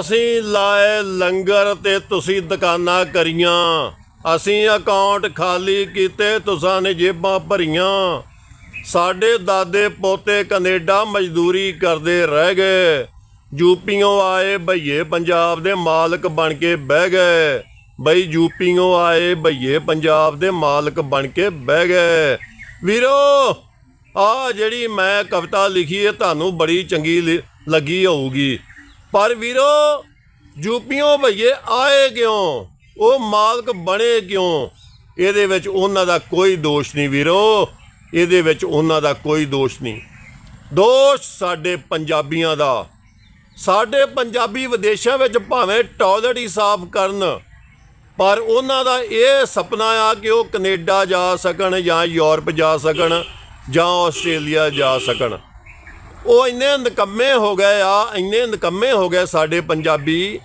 ਅਸੀਂ ਲਾਏ ਲੰਗਰ ਤੇ ਤੁਸੀਂ ਦੁਕਾਨਾਂ ਕਰੀਆਂ। ਅਸੀਂ ਅਕਾਊਂਟ ਖਾਲੀ ਕੀਤੇ, ਤੁਸਾਂ ਨੇ ਜੇਬਾਂ ਭਰੀਆਂ। ਸਾਡੇ ਦਾਦੇ ਪੋਤੇ ਕੈਨੇਡਾ ਮਜ਼ਦੂਰੀ ਕਰਦੇ ਰਹਿ ਗਏ। ਯੂਪੀਓਂ ਆਏ ਭਈਏ ਪੰਜਾਬ ਦੇ ਮਾਲਕ ਬਣ ਕੇ ਬਹਿ ਗਏ। ਬਈ ਯੂਪੀਓਂ ਆਏ ਭਈਏ ਪੰਜਾਬ ਦੇ ਮਾਲਕ ਬਣ ਕੇ ਬਹਿ ਗਏ। ਵੀਰੋ ਆ ਜਿਹੜੀ ਮੈਂ ਕਵਿਤਾ ਲਿਖੀ ਹੈ ਤੁਹਾਨੂੰ ਬੜੀ ਚੰਗੀ ਲਿ- ਲੱਗੀ ਹੋਊਗੀ। ਪਰ ਵੀਰੋ, ਯੂਪੀਓਂ ਭਈਏ, ਆਏ ਕਿਉਂ? ਉਹ ਮਾਲਕ ਬਣੇ ਕਿਉਂ? ਇਹਦੇ ਵਿੱਚ ਉਹਨਾਂ ਦਾ ਕੋਈ ਦੋਸ਼ ਨਹੀਂ ਵੀਰੋ। ਇਹਦੇ ਵਿੱਚ ਉਹਨਾਂ ਦਾ ਕੋਈ ਦੋਸ਼ ਨਹੀਂ। ਦੋਸ਼ ਸਾਡੇ ਪੰਜਾਬੀਆਂ ਦਾ। ਸਾਡੇ ਪੰਜਾਬੀ ਵਿਦੇਸ਼ਾਂ ਵਿੱਚ ਭਾਵੇਂ ਟਾਇਲਟ ਹੀ ਸਾਫ਼ ਕਰਨ, ਪਰ ਉਹਨਾਂ ਦਾ ਇਹ ਸੁਪਨਾ ਆ ਕਿ ਉਹ ਕੈਨੇਡਾ ਜਾ ਸਕਣ ਜਾਂ ਯੂਰਪ ਜਾ ਸਕਣ ਜਾਂ ਆਸਟ੍ਰੇਲੀਆ ਜਾ ਸਕਣ। ਉਹ ਇੰਨੇ ਨਿਕੰਮੇ ਹੋ ਗਏ ਆ, ਇੰਨੇ ਨਿਕੰਮੇ ਹੋ ਗਏ ਸਾਡੇ ਪੰਜਾਬੀ,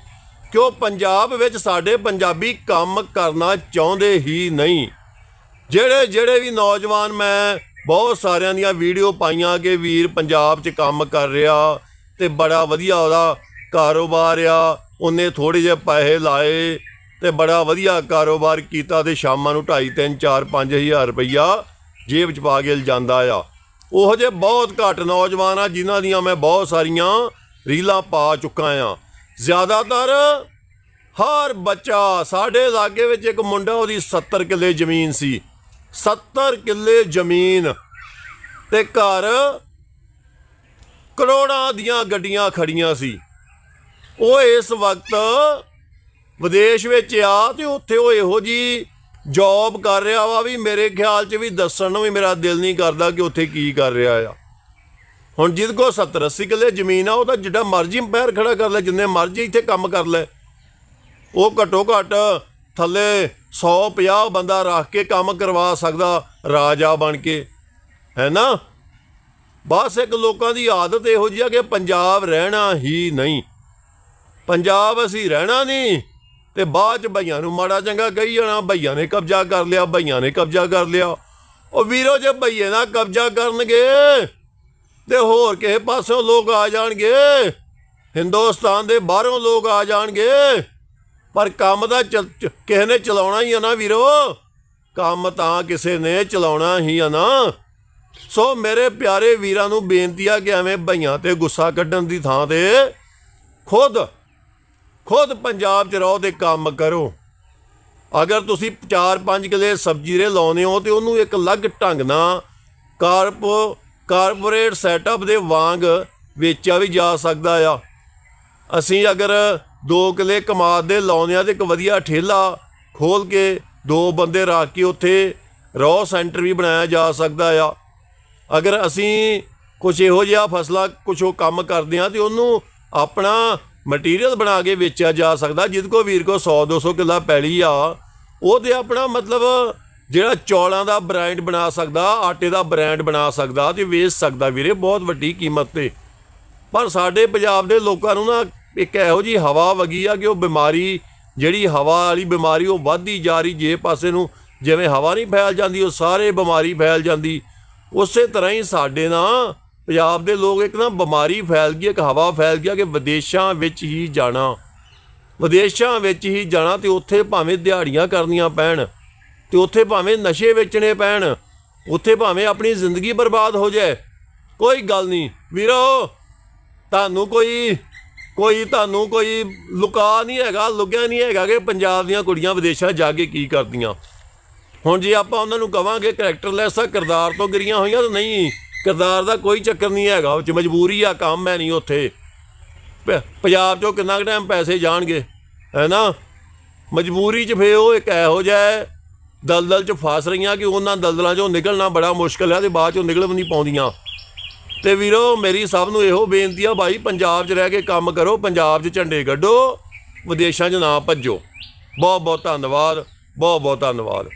ਕਿ ਉਹ ਪੰਜਾਬ ਵਿੱਚ ਸਾਡੇ ਪੰਜਾਬੀ ਕੰਮ ਕਰਨਾ ਚਾਹੁੰਦੇ ਹੀ ਨਹੀਂ। ਜਿਹੜੇ ਜਿਹੜੇ ਵੀ ਨੌਜਵਾਨ ਮੈਂ ਬਹੁਤ ਸਾਰਿਆਂ ਦੀਆਂ ਵੀਡੀਓ ਪਾਈਆਂ ਕਿ ਵੀਰ ਪੰਜਾਬ 'ਚ ਕੰਮ ਕਰ ਰਿਹਾ ਤੇ ਬੜਾ ਵਧੀਆ ਉਹਦਾ ਕਾਰੋਬਾਰ ਆ, ਉਹਨੇ ਥੋੜੇ ਜਿਹੇ ਪੈਸੇ ਲਾਏ ਤੇ ਬੜਾ ਵਧੀਆ ਕਾਰੋਬਾਰ ਕੀਤਾ ਤੇ ਸ਼ਾਮਾਂ ਨੂੰ 2.5 3 4 5000 ਰੁਪਈਆ ਜੇਬ 'ਚ ਪਾ ਕੇ ਜਾਂਦਾ ਆ। ਉਹੋ ਜਿਹੇ ਬਹੁਤ ਘੱਟ ਨੌਜਵਾਨ ਆ, ਜਿਨ੍ਹਾਂ ਦੀਆਂ ਮੈਂ ਬਹੁਤ ਸਾਰੀਆਂ ਰੀਲਾਂ ਪਾ ਚੁੱਕਾ ਆ। ਜ਼ਿਆਦਾਤਰ ਹਰ ਬੱਚਾ ਸਾਡੇ ਇਲਾਕੇ ਵਿੱਚ ਇੱਕ ਮੁੰਡਾ, ਉਹਦੀ 70 ਕਿੱਲੇ ਜ਼ਮੀਨ ਸੀ। 70 ਕਿੱਲੇ ਜ਼ਮੀਨ ਤੇ ਘਰ ਕਰੋੜਾਂ ਦੀਆਂ ਗੱਡੀਆਂ ਖੜੀਆਂ ਸੀ। ਉਹ ਇਸ ਵਕਤ ਵਿਦੇਸ਼ ਵਿੱਚ ਆ ਤੇ ਉੱਥੇ ਉਹ ਇਹੋ ਜੀ ਜੌਬ ਕਰ ਰਿਹਾ ਵਾ ਵੀ ਮੇਰੇ ਖਿਆਲ 'ਚ ਵੀ ਦੱਸਣ ਨੂੰ ਵੀ ਮੇਰਾ ਦਿਲ ਨਹੀਂ ਕਰਦਾ ਕਿ ਉੱਥੇ ਕੀ ਕਰ ਰਿਹਾ ਆ। ਹੁਣ ਜਿਹਦੇ ਕੋ 70 80 ਕਿੱਲੇ ਜ਼ਮੀਨ ਆ, ਉਹ ਤਾਂ ਜਿੱਡਾ ਮਰਜ਼ੀ ਪੈਰ ਖੜਾ ਕਰ ਲੈ, ਜਿੰਨੇ ਮਰਜ਼ੀ ਇੱਥੇ ਕੰਮ ਕਰ ਲੈ। ਉਹ ਘੱਟੋ ਘੱਟ ਥੱਲੇ 150 ਬੰਦਾ ਰੱਖ ਕੇ ਕੰਮ ਕਰਵਾ ਸਕਦਾ, ਰਾਜਾ ਬਣ ਕੇ। ਹੈ ਨਾ? ਬਸ ਇੱਕ ਲੋਕਾਂ ਦੀ ਆਦਤ ਇਹੋ ਜਿਹੀ ਆ ਕਿ ਪੰਜਾਬ ਰਹਿਣਾ ਹੀ ਨਹੀਂ। ਪੰਜਾਬ ਅਸੀਂ ਰਹਿਣਾ ਨਹੀਂ। ਤੇ ਬਾਅਦ ਚ ਭਈਆਂ ਨੂੰ ਮਾੜਾ ਚੰਗਾ ਕਹੀ ਜਾਣਾ ਭਈਆਂ ਨੇ ਕਬਜ਼ਾ ਕਰ ਲਿਆ ਭਈਆਂ ਨੇ ਕਬਜ਼ਾ ਕਰ ਲਿਆ। ਉਹ ਵੀਰੋ, ਜੇ ਭਈਏ ਦਾ ਕਬਜ਼ਾ ਕਰਨਗੇ, ਤੇ ਹੋਰ ਕਿਸੇ ਪਾਸੋਂ ਲੋਕ ਆ ਜਾਣਗੇ, ਹਿੰਦੁਸਤਾਨ ਦੇ ਬਾਹਰੋਂ ਲੋਕ ਆ ਜਾਣਗੇ। ਪਰ ਕੰਮ ਦਾ ਚ- ਕਿਸੇ ਨੇ ਚਲਾਉਣਾ ਹੀ ਆ ਨਾ ਵੀਰੋ। ਕੰਮ ਤਾਂ ਕਿਸੇ ਨੇ ਚਲਾਉਣਾ ਹੀ ਆ ਨਾ। ਸੋ ਮੇਰੇ ਪਿਆਰੇ ਵੀਰਾਂ ਨੂੰ ਬੇਨਤੀ ਆ ਕਿ ਐਵੇਂ ਭਈਆਂ ਤੇ ਗੁੱਸਾ ਕੱਢਣ ਦੀ ਥਾਂ ਤੇ ਖੁਦ ਖੁਦ ਪੰਜਾਬ 'ਚ ਰਹੋ ਤੇ ਕੰਮ ਕਰੋ। ਅਗਰ ਤੁਸੀਂ 4-5 ਕਿਲੇ ਸਬਜ਼ੀ ਦੇ ਲਾਉਨੇ ਹੋ ਤੇ ਉਹਨੂੰ ਇੱਕ ਅਲੱਗ ਢੰਗ ਨਾਲ ਕਾਰਪ ਕਾਰਪੋਰੇਟ ਸੈਟਅਪ ਦੇ ਵਾਂਗ ਵੇਚਿਆ ਵੀ ਜਾ ਸਕਦਾ ਆ। ਅਸੀਂ ਅਗਰ 2 ਕਿਲੇ ਕਮਾਦ ਦੇ ਲਾਉਂਦੇ ਆ ਤੇ ਇੱਕ ਵਧੀਆ ਠੇਲਾ ਖੋਲ ਕੇ ਦੋ ਬੰਦੇ ਰੱਖ ਕੇ ਉੱਥੇ ਰੌ ਸੈਂਟਰ ਵੀ ਬਣਾਇਆ ਜਾ ਸਕਦਾ ਆ। ਅਗਰ ਅਸੀਂ ਕੁਝ ਇਹੋ ਜਿਹਾ ਫਸਲਾ ਕੁਝ ਉਹ ਕੰਮ ਕਰਦੇ ਆ ਤੇ ਉਹਨੂੰ ਆਪਣਾ ਮਟੀਰੀਅਲ ਬਣਾ ਕੇ ਵੇਚਿਆ ਜਾ ਸਕਦਾ ਜਿੱਦ ਕੋ ਵੀਰ ਕੋ 100 200 ਕਿੱਲਾ ਪੈਲੀ ਆ ਉਹ ਤੇ ਆਪਣਾ ਮਤਲਬ ਜਿਹੜਾ ਚੌਲਾਂ ਦਾ ਬ੍ਰਾਂਡ ਬਣਾ ਸਕਦਾ, ਆਟੇ ਦਾ ਬ੍ਰਾਂਡ ਬਣਾ ਸਕਦਾ, ਤੇ ਵੇਚ ਸਕਦਾ ਵੀਰੇ, ਬਹੁਤ ਵੱਡੀ ਕੀਮਤ ਤੇ। ਪਰ ਸਾਡੇ ਪੰਜਾਬ ਦੇ ਲੋਕਾਂ ਨੂੰ ਨਾ ਇੱਕ ਇਹੋ ਜੀ ਹਵਾ ਵਗੀ ਆ ਕਿ ਉਹ ਬਿਮਾਰੀ, ਜਿਹੜੀ ਹਵਾ ਵਾਲੀ ਬਿਮਾਰੀ ਉਹ ਵੱਧਦੀ ਜਾ ਰਹੀ, ਜੇ ਪਾਸੇ ਨੂੰ ਜਿਵੇਂ ਹਵਾ ਨਹੀਂ ਫੈਲ ਜਾਂਦੀ, ਉਹ ਸਾਰੇ ਬਿਮਾਰੀ ਫੈਲ ਜਾਂਦੀ। ਉਸੇ ਤਰ੍ਹਾਂ ਹੀ ਸਾਡੇ ਨਾ ਪੰਜਾਬ ਦੇ ਲੋਕ ਇੱਕ ਨਾ ਬਿਮਾਰੀ ਫੈਲ ਗਈ, ਇੱਕ ਹਵਾ ਫੈਲ ਗਿਆ ਕਿ ਵਿਦੇਸ਼ਾਂ ਵਿੱਚ ਹੀ ਜਾਣਾ। ਵਿਦੇਸ਼ਾਂ ਵਿੱਚ ਹੀ ਜਾਣਾ ਤੇ ਉੱਥੇ ਭਾਵੇਂ ਦਿਹਾੜੀਆਂ ਕਰਨੀਆਂ ਪੈਣ, ਤੇ ਉੱਥੇ ਭਾਵੇਂ ਨਸ਼ੇ ਵੇਚਣੇ ਪੈਣ, ਉੱਥੇ ਭਾਵੇਂ ਆਪਣੀ ਜ਼ਿੰਦਗੀ ਬਰਬਾਦ ਹੋ ਜਾਏ। ਕੋਈ ਗੱਲ ਨਹੀਂ, ਵੀਰੋ, ਤੁਹਾਨੂੰ ਕੋਈ ਕੋਈ ਤੁਹਾਨੂੰ ਕੋਈ ਲੁਕਾ ਨਹੀਂ ਹੈਗਾ, ਲੁਕਿਆ ਨਹੀਂ ਹੈਗਾ ਕਿ ਪੰਜਾਬ ਦੀਆਂ ਕੁੜੀਆਂ ਵਿਦੇਸ਼ਾਂ ਜਾ ਕੇ ਕੀ ਕਰਦੀਆਂ। ਹੁਣ ਜੇ ਆਪਾਂ ਉਹਨਾਂ ਨੂੰ ਕਵਾਂਗੇ ਕਰੈਕਟਰਲੈਸ ਆ ਕਿਰਦਾਰ ਤੋਂ ਗਿਰੀਆਂ ਹੋਈਆਂ ਤਾਂ ਨਹੀਂ। ਕਿਰਦਾਰ ਦਾ ਕੋਈ ਚੱਕਰ ਨਹੀਂ ਹੈਗਾ ਉਹ ਚ ਮਜਬੂਰੀ ਆ ਕੰਮ ਹੈ ਨਹੀਂ ਉੱਥੇ। ਪ- ਪੰਜਾਬ ਚੋਂ ਕਿੰਨਾ ਕੁ ਟਾਈਮ ਪੈਸੇ ਜਾਣਗੇ ਹੈ ਨਾ? ਮਜਬੂਰੀ 'ਚ ਫੇ ਉਹ ਇੱਕ ਇਹੋ ਜਿਹਾ ਹੈ, ਦਲਦਲ 'ਚ ਫਸ ਰਹੀਆਂ ਕਿ ਉਹਨਾਂ ਦਲਦਲਾਂ 'ਚੋਂ ਨਿਕਲਣਾ ਬੜਾ ਮੁਸ਼ਕਲ ਹੈ ਤੇ ਬਾਅਦ 'ਚੋਂ ਨਿਕਲ ਵੀ ਨਹੀਂ ਪਾਉਂਦੀਆਂ। ਤੇ ਵੀਰੋ ਮੇਰੀ ਸਭ ਨੂੰ ਇਹੋ ਬੇਨਤੀ ਆ ਭਾਈ ਪੰਜਾਬ 'ਚ ਰਹਿ ਕੇ ਕੰਮ ਕਰੋ ਪੰਜਾਬ 'ਚ ਝੰਡੇ ਗੱਡੋ ਵਿਦੇਸ਼ਾਂ 'ਚ ਨਾ ਭੱਜੋ। ਬਹੁਤ ਬਹੁਤ ਧੰਨਵਾਦ ਬਹੁਤ ਬਹੁਤ ਧੰਨਵਾਦ।